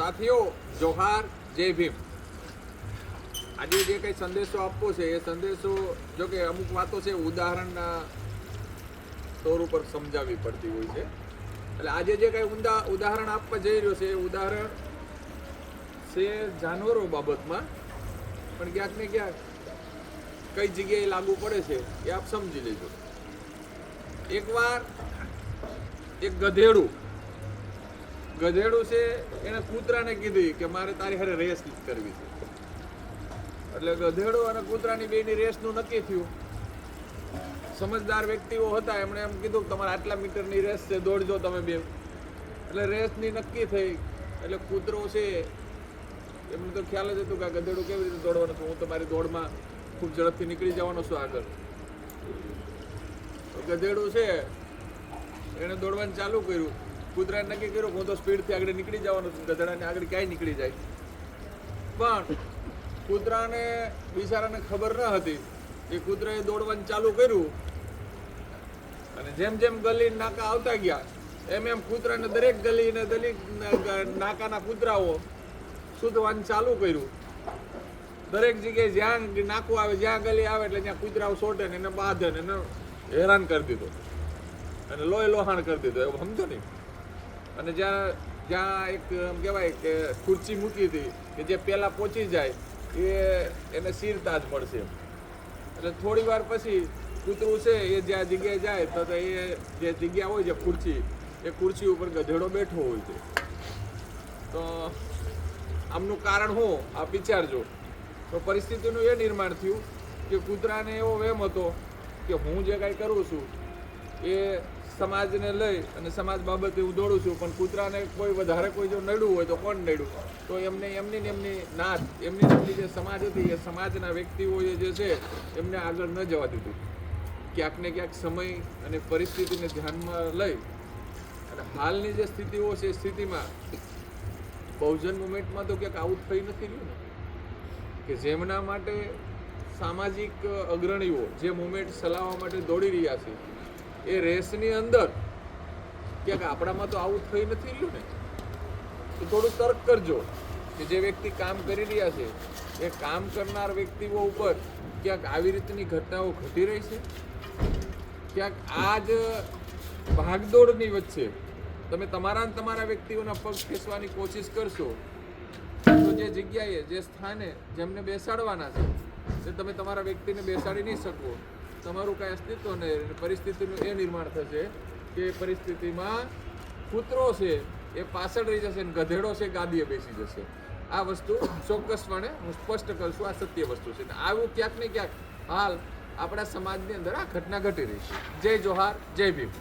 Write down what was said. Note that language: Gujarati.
સાથીઓ, જોહાર, જય ભીમ. આજે જે કંઈ સંદેશો આપવો છે, એ સંદેશો જો કે અમુક વાતો છે, ઉદાહરણના તોર ઉપર સમજાવવી પડતી હોય છે. એટલે આજે જે કંઈ ઊંડા ઉદાહરણ આપવા જઈ રહ્યો છે, એ ઉદાહરણ છે જાનવરો બાબતમાં. પણ ક્યાંક ને ક્યાંક કઈ જગ્યાએ લાગુ પડે છે, એ આપ સમજી લેજો. એકવાર એક ગધેડું ગધેડું છે, એને કૂતરાને કીધું કે મારે તારી હારે રેસ કરવી છે. એટલે ગધેડો અને કૂતરાની બેની રેસનું નક્કી થયું. સમજદાર વ્યક્તિઓ હતા, એમણે એમ કીધું કે તમારે આટલા મીટરની રેસ છે, દોડજો તમે બે. એટલે રેસની નક્કી થઈ. એટલે કૂતરો છે, એમને તો ખ્યાલ જ હતું કે આ ગધેડું કેવી રીતે દોડવાનું છે. હું તમારી દોડમાં ખૂબ ઝડપથી નીકળી જવાનો છું આગળ. ગધેડું છે એણે દોડવાનું ચાલુ કર્યું. કૂતરાએ નક્કી કર્યું હું તો સ્પીડથી આગળ નીકળી જવાનું છું ગધેડાને આગળ ક્યાંય નીકળી જાય. પણ કૂતરાને બિચારાને ખબર ન હતી એ કૂતરાએ દોડવાનું ચાલુ કર્યું. અને જેમ જેમ ગલી નાકા આવતા ગયા, એમ એમ કૂતરાને દરેક ગલી ને દરેક નાકાના કૂતરાઓ શોધવાનું ચાલુ કર્યું. દરેક જગ્યાએ જ્યાં નાકું આવે, જ્યાં ગલી આવે એટલે ત્યાં કૂતરાઓ સોટે ને એને બાંધે ને એને હેરાન કરી દીધો. અને લોહી લોહાણ કરી દીધો. એવું સમજો ને? અને જ્યાં જ્યાં એક, એમ કહેવાય કે ખુરચી મૂકી હતી કે જે પહેલાં પહોંચી જાય, એ એને શિર તાજ મળશે એટલે થોડી વાર પછી કૂતરું છે, એ જ્યાં જગ્યાએ જાય, તો તો એ જે જગ્યા હોય છે ખુરચી એ ખુરશી ઉપર ગધેડો બેઠો હોય છે. તો આમનું કારણ હું? આ વિચારજો. તો પરિસ્થિતિનું એ નિર્માણ થયું કે કૂતરાને એવો વહેમ હતો કે હું જે કાંઈ કરું છું, એ સમાજને લઈ અને સમાજ બાબતે હું દોડું છું, પણ કૂતરાને કોઈ વધારે કોઈ જો નડ્યું હોય તો કોણ નડ્યું? તો એમને એમની ને એમની નાત, એમની એમની જે સમાજ હતી, એ સમાજના વ્યક્તિઓએ જે છે, એમને આગળ ન જવા દીધું. ક્યાંક ને ક્યાંક સમય અને પરિસ્થિતિને ધ્યાનમાં લઈ અને હાલની જે સ્થિતિઓ છે, એ સ્થિતિમાં બહુજન મુવમેન્ટમાં તો ક્યાંક આવું થઈ નથી રહ્યું ને? કે જેમના માટે સામાજિક અગ્રણીઓ જે મુવમેન્ટ ચલાવવા માટે દોડી રહ્યા છે એ રેસની અંદર. ક્યાંક આપણામાં તો આવું થઈ નથી રહ્યું ને. તો થોડું તર્ક કરજો કે જે વ્યક્તિ કામ કરી રહ્યા છે, એ કામ કરનાર વ્યક્તિઓ ઉપર ક્યાંક આવી રીતની ઘટનાઓ ઘટી રહી છે? ક્યાંક આ જ ભાગદોડની વચ્ચે તમે તમારા ને તમારા વ્યક્તિઓના પગ ખેંચવાની કોશિશ કરશો, તો જે જગ્યાએ, જે સ્થાને જેમને બેસાડવાના છે તે તમે તમારા વ્યક્તિને બેસાડી નહીં શકો. તમારું કાંઈ અસ્તિત્વ નહીં પરિસ્થિતિનું એ નિર્માણ થશે કે પરિસ્થિતિમાં કૂતરો છે, એ પાછળ રહી જશે અને ગધેડો છે, ગાદીએ બેસી જશે. આ વસ્તુ ચોક્કસપણે હું સ્પષ્ટ કરું છું, આ સત્ય વસ્તુ છે. આવું ક્યાંક ને ક્યાંક હાલ આપણા સમાજની અંદર આ ઘટના ઘટી રહી છે. જય જોહાર, જય ભીમ.